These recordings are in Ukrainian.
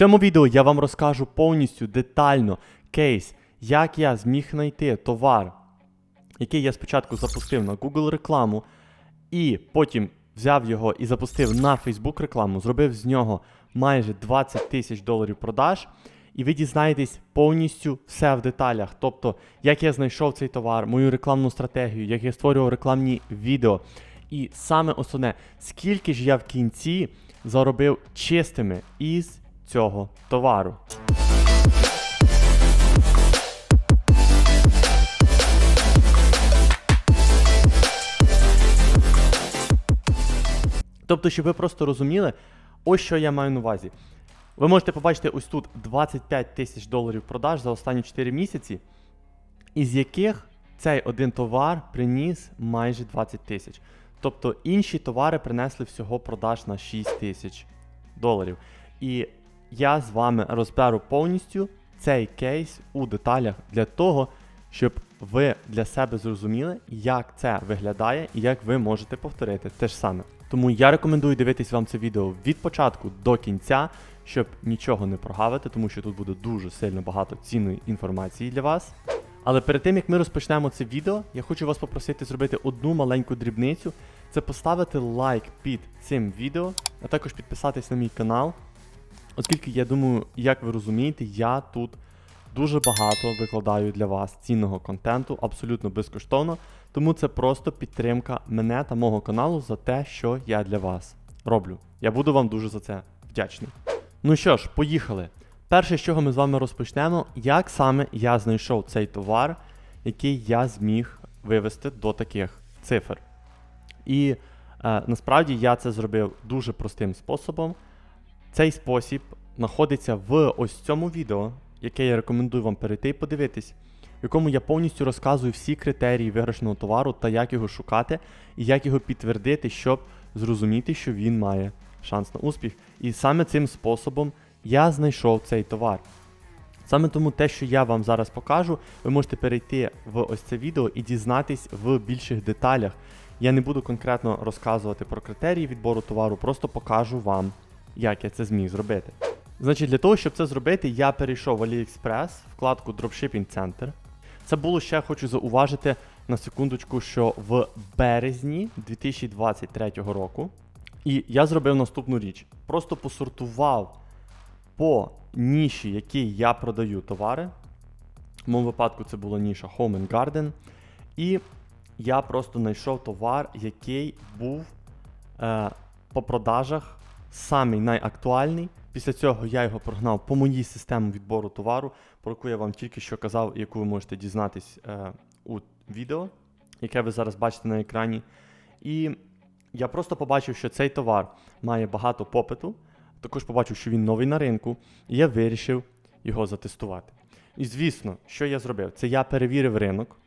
цьому відео я вам розкажу повністю детально кейс, як я зміг знайти товар, який я спочатку запустив на Google рекламу, і потім взяв його і запустив на Facebook рекламу, зробив з нього майже 20 тисяч доларів продаж. І ви дізнаєтесь повністю все в деталях. Тобто, як я знайшов цей товар, мою рекламну стратегію, як я створював рекламні відео. І саме основне, скільки ж я в кінці заробив чистими із цього товару. Тобто, щоб ви просто розуміли, ось що я маю на увазі. Ви можете побачити ось тут 25 тисяч доларів продаж за останні 4 місяці, із яких цей один товар приніс майже 20 тисяч. Тобто інші товари принесли всього продаж на 6 тисяч доларів. І я з вами розберу повністю цей кейс у деталях для того, щоб ви для себе зрозуміли, як це виглядає і як ви можете повторити те ж саме. Тому я рекомендую дивитись вам це відео від початку до кінця, щоб нічого не прогавити, тому що тут буде дуже сильно багато цінної інформації для вас. Але перед тим як ми розпочнемо це відео, я хочу вас попросити зробити одну маленьку дрібницю: це поставити лайк під цим відео, а також підписатись на мій канал. Оскільки я думаю, як ви розумієте, я тут дуже багато викладаю для вас цінного контенту, абсолютно безкоштовно. Тому це просто підтримка мене та мого каналу за те, що я для вас роблю. Я буду вам дуже за це вдячний. Ну що ж, поїхали. Перше, з чого ми з вами розпочнемо, як саме я знайшов цей товар, який я зміг вивести до таких цифр. І е, насправді я це зробив дуже простим способом. Цей спосіб знаходиться в ось цьому відео, яке я рекомендую вам перейти і подивитись, в якому я повністю розказую всі критерії виграшного товару та як його шукати, і як його підтвердити, щоб зрозуміти, що він має шанс на успіх. І саме цим способом я знайшов цей товар. Саме тому те, що я вам зараз покажу, ви можете перейти в ось це відео і дізнатись в більших деталях. Я не буду конкретно розказувати про критерії відбору товару, просто покажу вам, як я це зміг зробити. Значить, для того, щоб це зробити, я перейшов в AliExpress, вкладку Dropshipping Center. Це було ще, хочу зауважити на секундочку, що в березні 2023 року. І я зробив наступну річ. Просто посортував по ніші, якій я продаю товари. В моєму випадку це була ніша Home and Garden. І я просто знайшов товар, який був е, по продажах самий найактуальний. Після цього я його прогнав по моїй системі відбору товару, про яку я вам тільки що казав, яку ви можете дізнатись е, у відео, яке ви зараз бачите на екрані. І я просто побачив, що цей товар має багато попиту. Також побачив, що він новий на ринку, і я вирішив його затестувати. І звісно, що я зробив? Це я перевірив ринок.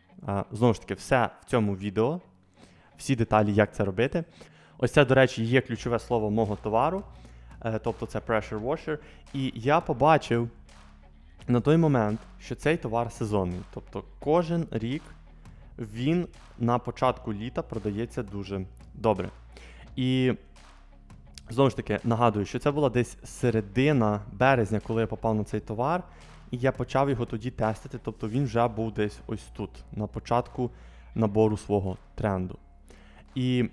Знову ж таки, все в цьому відео, всі деталі, як це робити. Ось це, до речі, є ключове слово мого товару, е, тобто це pressure washer. І я побачив на той момент, що цей товар сезонний. Тобто кожен рік він на початку літа продається дуже добре. І знову ж таки нагадую, що це була десь середина березня, коли я попав на цей товар, і я почав його тоді тестити. Тобто він вже був десь ось тут, на початку набору свого тренду. І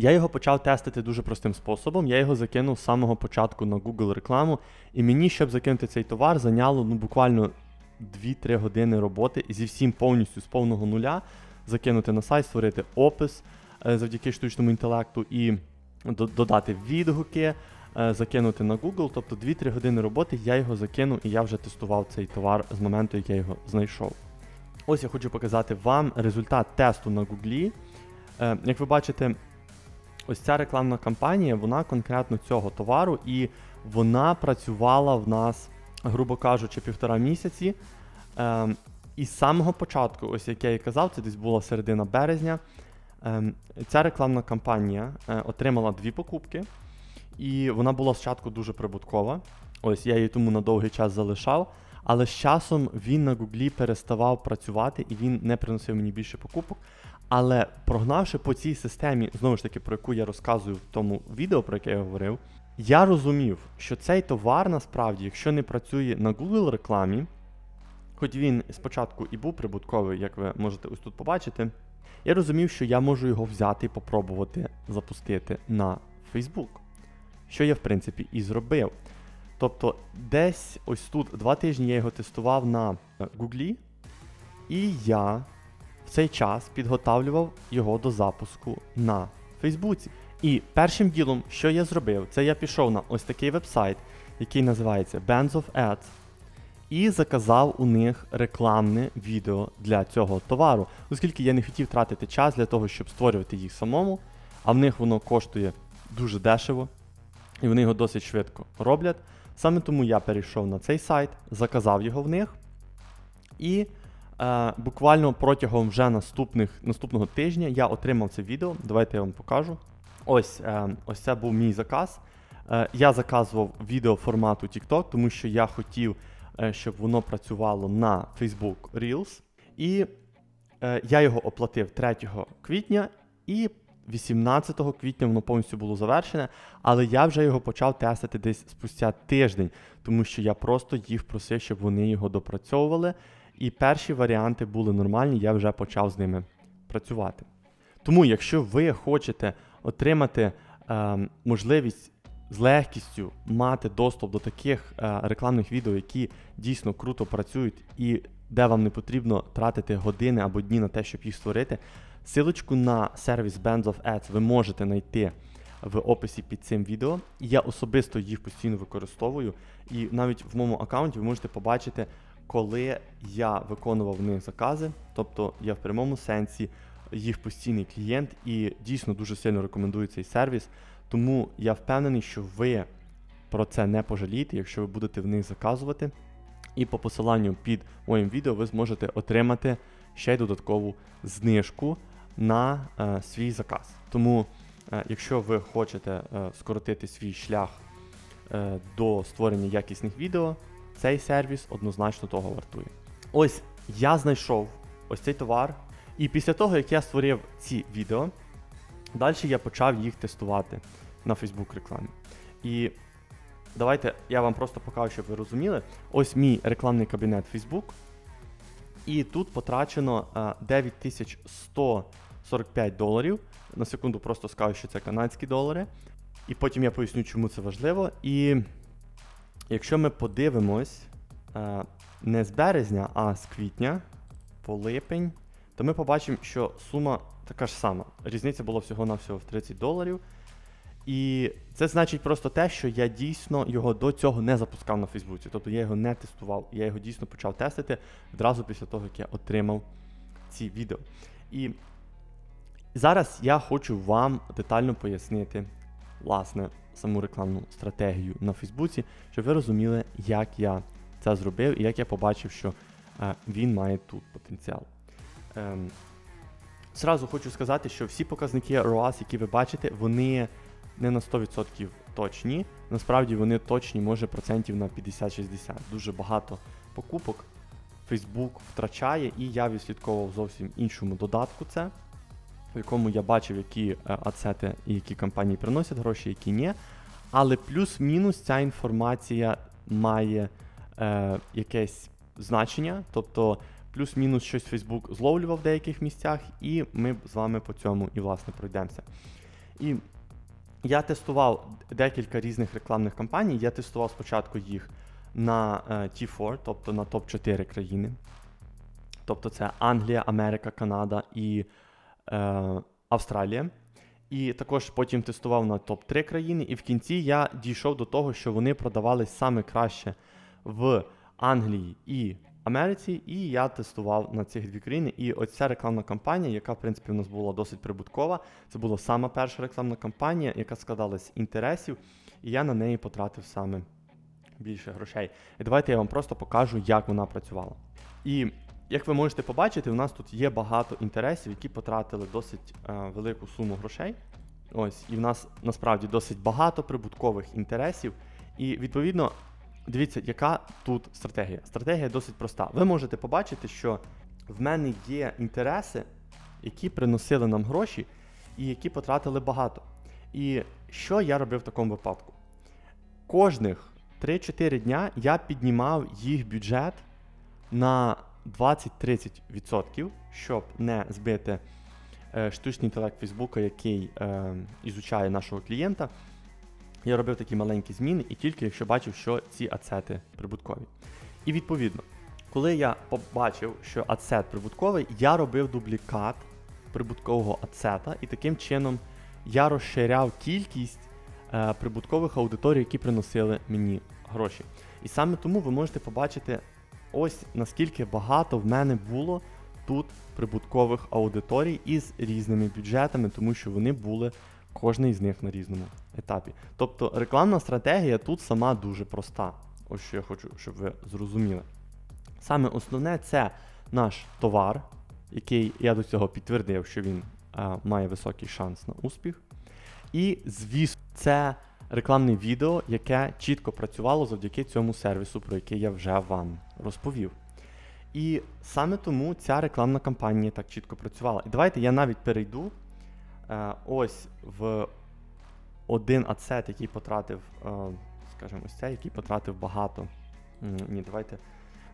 я його почав тестити дуже простим способом. Я його закинув з самого початку на Google рекламу, і мені, щоб закинути цей товар, зайняло ну, буквально 2-3 години роботи зі всім повністю з повного нуля закинути на сайт, створити опис е, завдяки штучному інтелекту і до- додати відгуки, е, закинути на Google. Тобто 2-3 години роботи я його закинув і я вже тестував цей товар з моменту, як я його знайшов. Ось я хочу показати вам результат тесту на Google. Е, Як ви бачите, ось ця рекламна кампанія, вона конкретно цього товару, і вона працювала в нас, грубо кажучи, півтора місяці. Ем, і з самого початку, ось як я і казав, це десь була середина березня. Ем, ця рекламна кампанія е, отримала дві покупки, і вона була спочатку дуже прибуткова. Ось я її тому на довгий час залишав. Але з часом він на Гуглі переставав працювати і він не приносив мені більше покупок. Але прогнавши по цій системі, знову ж таки, про яку я розказую в тому відео, про яке я говорив, Я розумів, що цей товар насправді, якщо не працює на Google рекламі, хоч він спочатку і був прибутковий, як ви можете ось тут побачити, я розумів, що я можу його взяти і попробувати запустити на Facebook. Що я, в принципі, і зробив. Тобто, десь ось тут два тижні я його тестував на Гуглі, і я в цей час підготавлював його до запуску на Фейсбуці. І першим ділом, що я зробив, це я пішов на ось такий вебсайт, який називається Bands of Ads, і заказав у них рекламне відео для цього товару, оскільки я не хотів тратити час для того, щоб створювати їх самому, а в них воно коштує дуже дешево, і вони його досить швидко роблять. Саме тому я перейшов на цей сайт, заказав його в них. І е, буквально протягом вже наступних, наступного тижня я отримав це відео. Давайте я вам покажу. Ось, е, ось це був мій заказ. Е, я заказував відео формату TikTok, тому що я хотів, е, щоб воно працювало на Facebook Reels. І е, я його оплатив 3 квітня і 18 квітня воно повністю було завершене, але я вже його почав тестити десь спустя тиждень, тому що я просто їх просив, щоб вони його допрацьовували. І перші варіанти були нормальні, я вже почав з ними працювати. Тому, якщо ви хочете отримати е, можливість з легкістю мати доступ до таких е, рекламних відео, які дійсно круто працюють, і де вам не потрібно тратити години або дні на те, щоб їх створити, силочку на сервіс Bands of Ads ви можете знайти в описі під цим відео. Я особисто їх постійно використовую, і навіть в моєму аккаунті ви можете побачити, коли я виконував в них закази, тобто я в прямому сенсі їх постійний клієнт і дійсно дуже сильно рекомендую цей сервіс. Тому я впевнений, що ви про це не пожалієте, якщо ви будете в них заказувати. І по посиланню під моїм відео ви зможете отримати ще й додаткову знижку на е, свій заказ. Тому, е, якщо ви хочете е, скоротити свій шлях е, до створення якісних відео, цей сервіс однозначно того вартує. Ось я знайшов ось цей товар, і після того, як я створив ці відео, далі я почав їх тестувати на Facebook рекламі. І давайте я вам просто покажу, щоб ви розуміли. Ось мій рекламний кабінет Facebook. І тут потрачено е, 9145 доларів. На секунду просто скажу, що це канадські долари. І потім я поясню, чому це важливо. І якщо ми подивимось е, не з березня, а з квітня по липень, то ми побачимо, що сума така ж сама. Різниця була всього-навсього в 30 доларів. І це значить просто те, що я дійсно його до цього не запускав на Фейсбуці. Тобто я його не тестував. Я його дійсно почав тестити відразу після того, як я отримав ці відео. І зараз я хочу вам детально пояснити, власне, саму рекламну стратегію на Фейсбуці, щоб ви розуміли, як я це зробив і як я побачив, що е, він має тут потенціал. Ем, Зразу хочу сказати, що всі показники ROAS, які ви бачите, вони не на 100% точні. Насправді вони точні, може процентів на 50-60. Дуже багато покупок Facebook втрачає, і я відслідковував зовсім іншому додатку це, в якому я бачив, які е, ацети і які компанії приносять гроші, які ні. Але плюс-мінус ця інформація має е, якесь значення. Тобто плюс-мінус щось Facebook зловлював в деяких місцях, і ми з вами по цьому і власне пройдемося. І я тестував декілька різних рекламних кампаній. Я тестував спочатку їх на е, T4, тобто на топ-4 країни. Тобто це Англія, Америка, Канада і е, Австралія. І також потім тестував на топ-3 країни. І в кінці я дійшов до того, що вони продавались саме краще в Англії і Америці, і я тестував на цих дві країни. І ось ця рекламна кампанія, яка, в принципі, у нас була досить прибуткова. Це була сама перша рекламна кампанія, яка складалась інтересів, і я на неї потратив саме більше грошей. І давайте я вам просто покажу, як вона працювала. І як ви можете побачити, у нас тут є багато інтересів, які потратили досить е, велику суму грошей. Ось, і в нас насправді досить багато прибуткових інтересів. І відповідно, дивіться, яка тут стратегія. Стратегія досить проста. Ви можете побачити, що в мене є інтереси, які приносили нам гроші і які потратили багато. І що я робив в такому випадку? кожних 3-4 дня я піднімав їх бюджет на 20-30%, щоб не збити е, штучний інтелект Фейсбука, який е, ізучає нашого клієнта. Я робив такі маленькі зміни, і тільки якщо бачив, що ці ацети прибуткові. І відповідно, коли я побачив, що ацет прибутковий, я робив дублікат прибуткового ацета, і таким чином я розширяв кількість е, прибуткових аудиторій, які приносили мені гроші. І саме тому ви можете побачити ось наскільки багато в мене було тут прибуткових аудиторій із різними бюджетами, тому що вони були кожний з них на різному етапі. Тобто рекламна стратегія тут сама дуже проста. Ось що я хочу, щоб ви зрозуміли. Саме основне це наш товар, який я до цього підтвердив, що він е, має високий шанс на успіх. І, звісно, це рекламне відео, яке чітко працювало завдяки цьому сервісу, про який я вже вам розповів. І саме тому ця рекламна кампанія так чітко працювала. І давайте я навіть перейду е, ось в один ацет, який потратив, е, скажімо, ось цей, який потратив багато. Ні, давайте.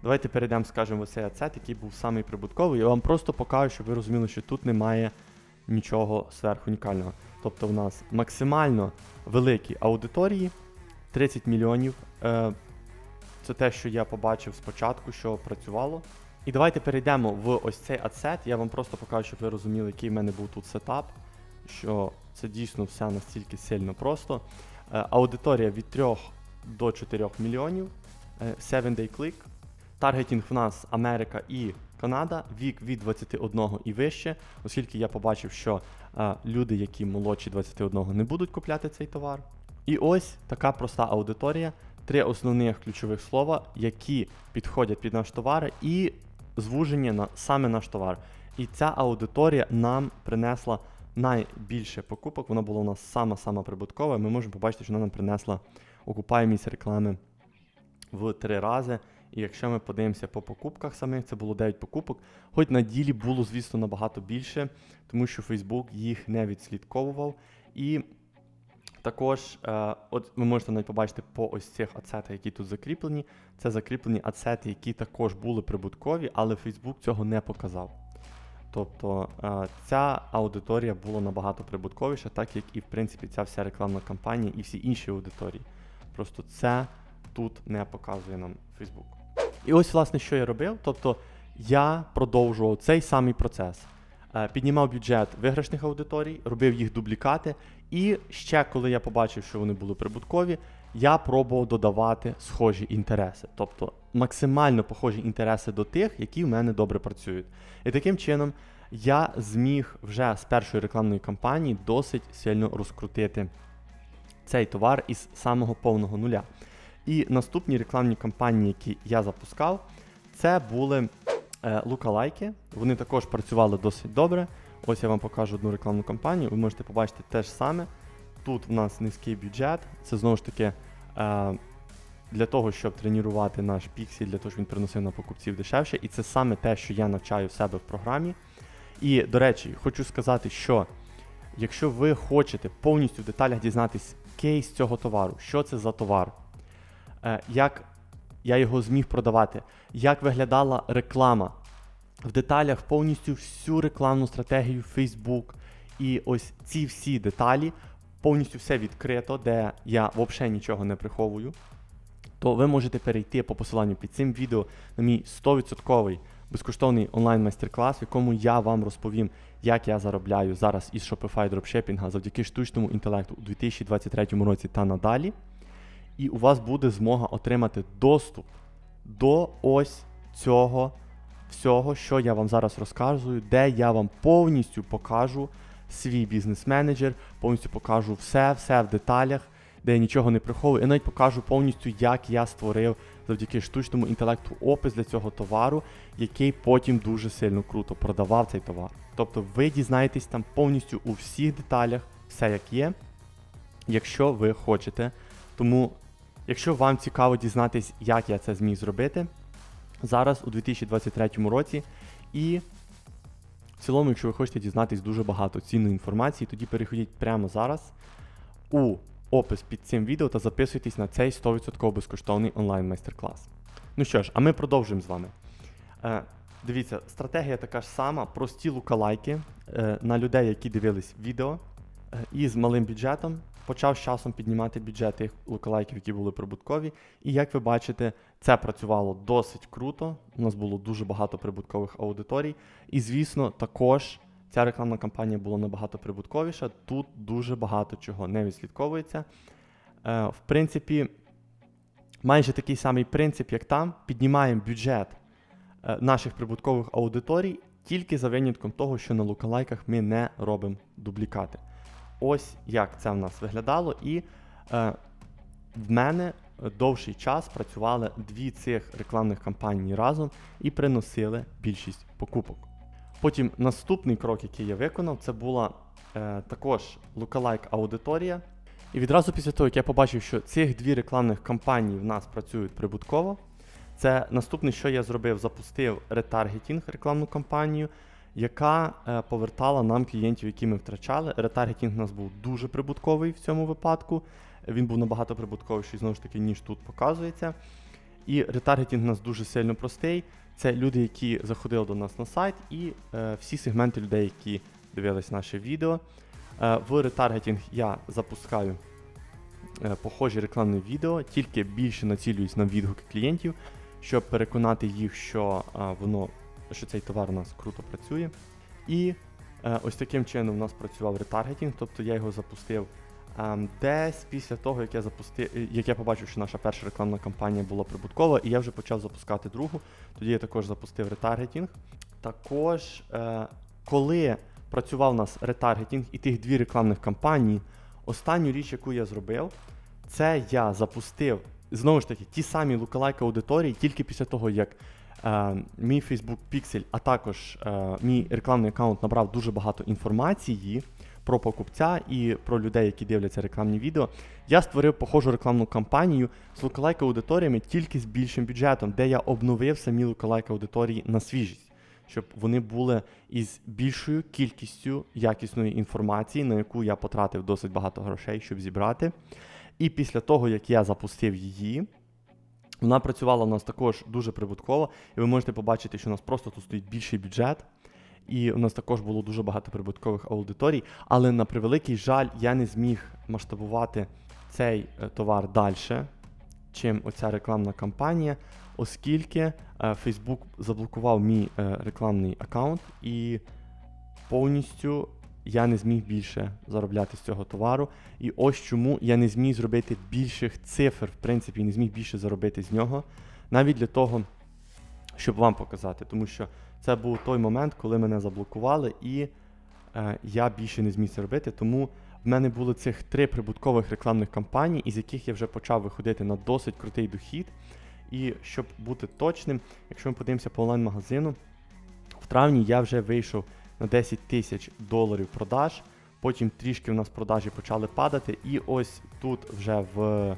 Давайте перейдемо, скажімо, в цей ацет, який був самий прибутковий. Я вам просто покажу, щоб ви розуміли, що тут немає нічого сверхунікального. Тобто в нас максимально великі аудиторії, 30 мільйонів. Е, це те, що я побачив спочатку, що працювало. І давайте перейдемо в ось цей адцет. Я вам просто покажу, щоб ви розуміли, який в мене був тут сетап, що це дійсно все настільки сильно просто. Е, аудиторія від 3 до 4 мільйонів, 7-day click. Таргетінг в нас Америка і Канада, вік від 21 і вище, оскільки я побачив, що е, люди, які молодші 21, не будуть купляти цей товар. І ось така проста аудиторія, три основних ключових слова, які підходять під наш товар, і звуження на саме наш товар. І ця аудиторія нам принесла найбільше покупок. Вона була у нас сама-сама прибуткова. Ми можемо побачити, що вона нам принесла окупаємість реклами в три рази. І якщо ми подивимося по покупках самих, це було 9 покупок. Хоч на ділі було, звісно, набагато більше, тому що Facebook їх не відслідковував. І також, е, от ви можете навіть побачити по ось цих ацетах, які тут закріплені. Це закріплені ацети, які також були прибуткові, але Facebook цього не показав. Тобто е, ця аудиторія була набагато прибутковіша, так як і в принципі ця вся рекламна кампанія і всі інші аудиторії. Просто це тут не показує нам Facebook. І ось, власне, що я робив. Тобто я продовжував цей самий процес. Е, Піднімав бюджет виграшних аудиторій, робив їх дублікати. І ще коли я побачив, що вони були прибуткові, я пробував додавати схожі інтереси. Тобто максимально похожі інтереси до тих, які в мене добре працюють. І таким чином я зміг вже з першої рекламної кампанії досить сильно розкрутити цей товар із самого повного нуля. І наступні рекламні кампанії, які я запускав, це були е, лукалайки. Вони також працювали досить добре. Ось я вам покажу одну рекламну кампанію. Ви можете побачити те ж саме. Тут в нас низький бюджет. Це знову ж таки е, для того, щоб тренувати наш піксель, для того, щоб він приносив на покупців дешевше. І це саме те, що я навчаю в себе в програмі. І, до речі, хочу сказати, що якщо ви хочете повністю в деталях дізнатись кейс цього товару, що це за товар, як я його зміг продавати, як виглядала реклама. В деталях повністю всю рекламну стратегію Facebook. І ось ці всі деталі, повністю все відкрито, де я взагалі нічого не приховую. То ви можете перейти по посиланню під цим відео на мій 100% безкоштовний онлайн-майстер-клас, в якому я вам розповім, як я заробляю зараз із Shopify дропшипінга завдяки штучному інтелекту у 2023 році та надалі. І у вас буде змога отримати доступ до ось цього всього, що я вам зараз розказую, де я вам повністю покажу свій бізнес-менеджер, повністю покажу все, все в деталях, де я нічого не приховую, і навіть покажу повністю, як я створив завдяки штучному інтелекту опис для цього товару, який потім дуже сильно круто продавав цей товар. Тобто ви дізнаєтесь там повністю у всіх деталях, все як є, якщо ви хочете. Тому, якщо вам цікаво дізнатись, як я це зміг зробити, зараз у 2023 році. І в цілому, якщо ви хочете дізнатись дуже багато цінної інформації, тоді переходіть прямо зараз у опис під цим відео та записуйтесь на цей 100% безкоштовний онлайн майстер-клас. Ну що ж, а ми продовжуємо з вами. Е, дивіться, стратегія така ж сама, прості лукалайки е, на людей, які дивились відео е, і з малим бюджетом. Почав з часом піднімати бюджет тих лукалайків, які були прибуткові. І як ви бачите, це працювало досить круто. У нас було дуже багато прибуткових аудиторій. І, звісно, також ця рекламна кампанія була набагато прибутковіша. Тут дуже багато чого не відслідковується. Е, в принципі, майже такий самий принцип, як там, піднімаємо бюджет е, наших прибуткових аудиторій тільки за винятком того, що на лукалайках ми не робимо дублікати. Ось як це в нас виглядало, і е, в мене довший час працювали дві цих рекламних кампаній разом і приносили більшість покупок. Потім наступний крок, який я виконав, це була е, також лукалайк аудиторія. І відразу після того, як я побачив, що цих дві рекламних кампанії в нас працюють прибутково, це наступне, що я зробив, запустив ретаргетінг рекламну кампанію, яка е, повертала нам клієнтів, які ми втрачали. Ретаргетінг у нас був дуже прибутковий в цьому випадку. Він був набагато прибутковіший, знову ж таки, ніж тут показується. І ретаргетінг у нас дуже сильно простий. Це люди, які заходили до нас на сайт, і е, всі сегменти людей, які дивились наше відео. Е, в ретаргетінг я запускаю е, похожі рекламні відео, тільки більше націлююсь на відгуки клієнтів, щоб переконати їх, що е, воно, що цей товар у нас круто працює. І е, ось таким чином у нас працював ретаргетінг, тобто я його запустив ем, десь після того, як я запустив, е, як я побачив, що наша перша рекламна кампанія була прибуткова, і я вже почав запускати другу. Тоді я також запустив ретаргетінг. Також, е, коли працював у нас ретаргетінг і тих дві рекламних кампанії, останню річ, яку я зробив, це я запустив знову ж таки ті самі лукалайк аудиторії, тільки після того, як е, мій Facebook Pixel, а також е, мій рекламний аккаунт набрав дуже багато інформації про покупця і про людей, які дивляться рекламні відео, я створив похожу рекламну кампанію з лукалайк аудиторіями тільки з більшим бюджетом, де я обновив самі лукалайк аудиторії на свіжість. Щоб вони були із більшою кількістю якісної інформації, на яку я потратив досить багато грошей, щоб зібрати. І після того, як я запустив її, вона працювала у нас також дуже прибутково, і ви можете побачити, що у нас просто тут стоїть більший бюджет. І у нас також було дуже багато прибуткових аудиторій, але на превеликий жаль, я не зміг масштабувати цей е, товар далі, чим оця рекламна кампанія, оскільки е, Facebook заблокував мій е, рекламний аккаунт і повністю я не зміг більше заробляти з цього товару. І ось чому я не зміг зробити більших цифр, в принципі, не зміг більше заробити з нього, навіть для того, щоб вам показати. Тому що це був той момент, коли мене заблокували, і е, я більше не зміг це робити. Тому в мене були цих три прибуткових рекламних кампаній, із яких я вже почав виходити на досить крутий дохід. І щоб бути точним, якщо ми подивимося по онлайн-магазину, в травні я вже вийшов на 10 тисяч доларів продаж. Потім трішки в нас продажі почали падати. І ось тут вже в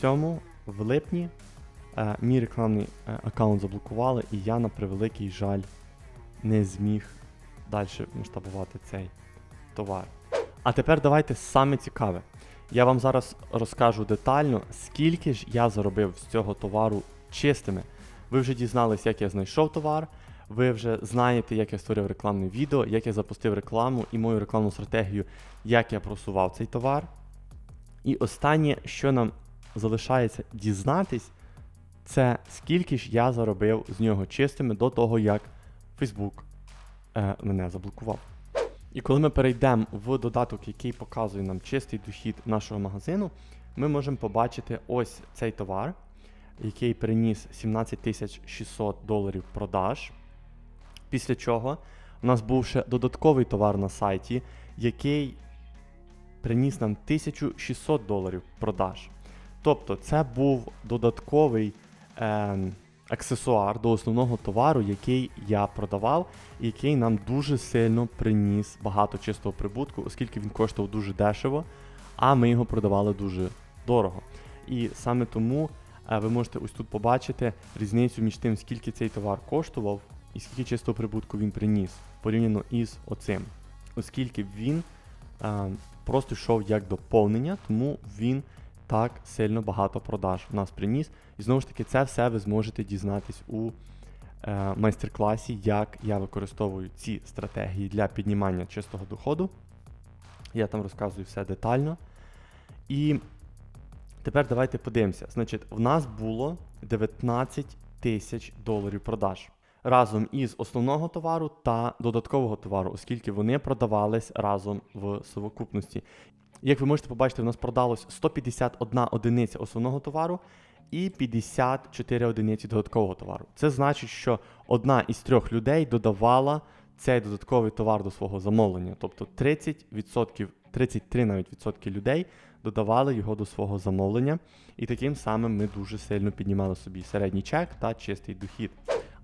цьому, в липні, е, мій рекламний е, аккаунт заблокували, і я на превеликий жаль не зміг далі масштабувати цей товар. А тепер давайте саме цікаве. Я вам зараз розкажу детально, скільки ж я заробив з цього товару чистими. Ви вже дізнались, як я знайшов товар. Ви вже знаєте, як я створив рекламне відео, як я запустив рекламу і мою рекламну стратегію, як я просував цей товар. І останнє, що нам залишається дізнатись, це скільки ж я заробив з нього чистими до того, як Facebook е, мене заблокував. І коли ми перейдемо в додаток, який показує нам чистий дохід нашого магазину, ми можемо побачити ось цей товар, який приніс 17 600 доларів продаж. Після чого у нас був ще додатковий товар на сайті, який приніс нам 1600 доларів продаж. Тобто це був додатковий е, аксесуар до основного товару, який я продавав, і який нам дуже сильно приніс багато чистого прибутку, оскільки він коштував дуже дешево, а ми його продавали дуже дорого. І саме тому е, ви можете ось тут побачити різницю між тим, скільки цей товар коштував і скільки чистого прибутку він приніс порівняно із оцим. Оскільки він е, просто йшов як доповнення, тому він так сильно багато продаж в нас приніс. І знову ж таки, це все ви зможете дізнатись у е, майстер-класі, як я використовую ці стратегії для піднімання чистого доходу. Я там розказую все детально. І тепер давайте подивимося. Значить, в нас було 19 тисяч доларів продаж разом із основного товару та додаткового товару, оскільки вони продавались разом в совокупності. Як ви можете побачити, в нас продалось 151 одиниця основного товару і 54 одиниці додаткового товару. Це значить, що одна із трьох людей додавала цей додатковий товар до свого замовлення. Тобто 30%, 33 навіть відсотки людей додавали його до свого замовлення, і таким самим ми дуже сильно піднімали собі середній чек та чистий дохід.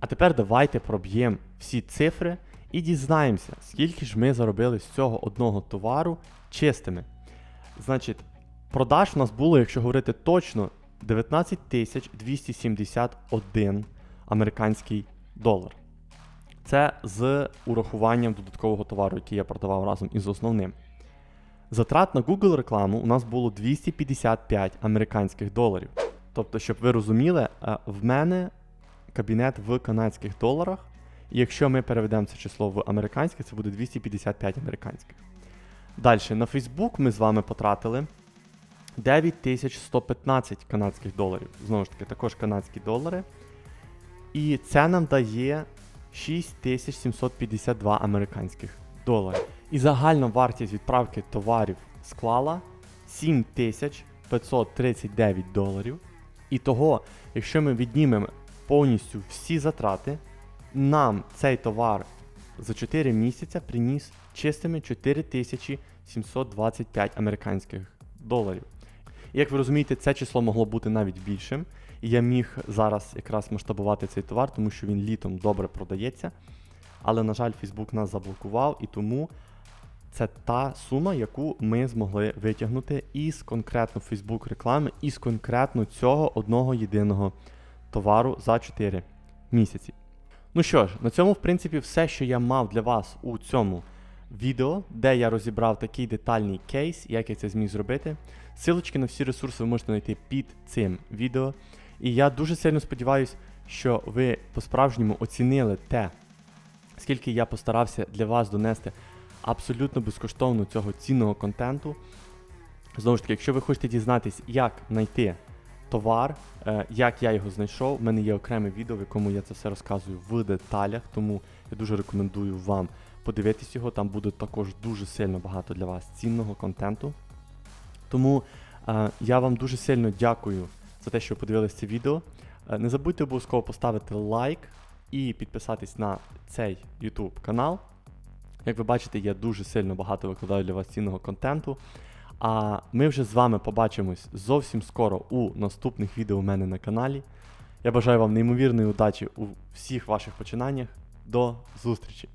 А тепер давайте проб'ємо всі цифри і дізнаємося, скільки ж ми заробили з цього одного товару чистими. Значить, продаж у нас було, якщо говорити точно, 19 тисяч 271 американський долар. Це з урахуванням додаткового товару, який я продавав разом із основним. Затрат на Google рекламу у нас було 255 американських доларів. Тобто, щоб ви розуміли, е, в мене кабінет в канадських доларах. І якщо ми переведемо це число в американське, це буде 255 американських. Далі, на Facebook ми з вами потратили 9115 канадських доларів. Знову ж таки, також канадські долари. І це нам дає 6752 американських доларів. І загальна вартість відправки товарів склала 7539 доларів. І того, якщо ми віднімемо повністю всі затрати, нам цей товар за 4 місяця приніс чистими 4725 американських доларів. І як ви розумієте, це число могло бути навіть більшим. І я міг зараз якраз масштабувати цей товар, тому що він літом добре продається. Але, на жаль, Facebook нас заблокував, і тому це та сума, яку ми змогли витягнути із конкретно Facebook реклами, із конкретно цього одного єдиного товару за 4 місяці. Ну що ж, на цьому, в принципі, все, що я мав для вас у цьому відео, де я розібрав такий детальний кейс, як я це зміг зробити. Силочки на всі ресурси ви можете знайти під цим відео. І я дуже сильно сподіваюся, що ви по-справжньому оцінили те, скільки я постарався для вас донести абсолютно безкоштовно цього цінного контенту. Знову ж таки, якщо ви хочете дізнатись, як знайти товар, е, як я його знайшов, в мене є окреме відео, в якому я це все розказую в деталях, тому я дуже рекомендую вам подивитись його. Там буде також дуже сильно багато для вас цінного контенту. Тому е, я вам дуже сильно дякую за те, що ви подивилися це відео. Е, Не забудьте обов'язково поставити лайк і підписатись на цей YouTube канал. Як ви бачите, я дуже сильно багато викладаю для вас цінного контенту. А ми вже з вами побачимось зовсім скоро у наступних відео у мене на каналі. Я бажаю вам неймовірної удачі у всіх ваших починаннях. До зустрічі!